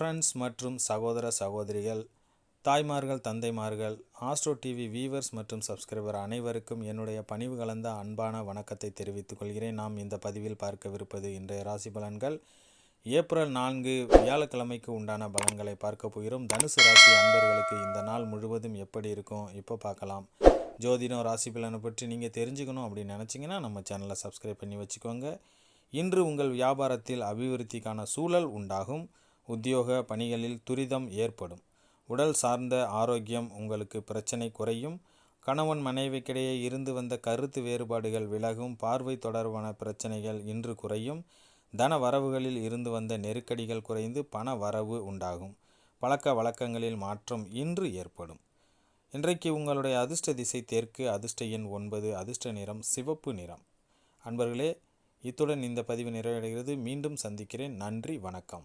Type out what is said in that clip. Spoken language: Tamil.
ஃப்ரெண்ட்ஸ் மற்றும் சகோதர சகோதரிகள் தாய்மார்கள் தந்தைமார்கள் ஆஸ்ட்ரோ டிவி வீவர்ஸ் மற்றும் சப்ஸ்கிரைபர் அனைவருக்கும் என்னுடைய பணிவு கலந்த அன்பான வணக்கத்தை தெரிவித்துக் கொள்கிறேன். நாம் இந்த பதிவில் பார்க்கவிருப்பது இன்றைய ராசி பலன்கள். ஏப்ரல் நான்கு வியாழக்கிழமைக்கு உண்டான பலன்களை பார்க்க போகிறோம். தனுசு ராசி அன்பர்களுக்கு இந்த நாள் முழுவதும் எப்படி இருக்கும்? இப்போ பார்க்கலாம். ஜோதிடம் ராசி பலனை பற்றி நீங்கள் தெரிஞ்சுக்கணும் அப்படின்னு நினச்சிங்கன்னா நம்ம சேனலை சப்ஸ்கிரைப் பண்ணி வச்சுக்கோங்க. இன்று உங்கள் வியாபாரத்தில் அபிவிருத்திக்கான சூழல் உண்டாகும். உத்தியோக பணிகளில் துரிதம் ஏற்படும். உடல் சார்ந்த ஆரோக்கியம் உங்களுக்கு பிரச்சனை குறையும். கணவன் மனைவிக்கிடையே இருந்து வந்த கருத்து வேறுபாடுகள் விலகும். பார்வை தொடர்பான பிரச்சனைகள் இன்று குறையும். தன வரவுகளில் இருந்து வந்த நெருக்கடிகள் குறைந்து பண வரவு உண்டாகும். பழக்க வழக்கங்களில் மாற்றம் இன்று ஏற்படும். இன்றைக்கு உங்களுடைய அதிர்ஷ்ட திசை தெற்கு அதிர்ஷ்ட எண் ஒன்பது அதிர்ஷ்ட நிறம் சிவப்பு நிறம். அன்பர்களே இத்துடன் இந்த பதிவு நிறைவடைகிறது. மீண்டும் சந்திக்கிறேன். நன்றி வணக்கம்.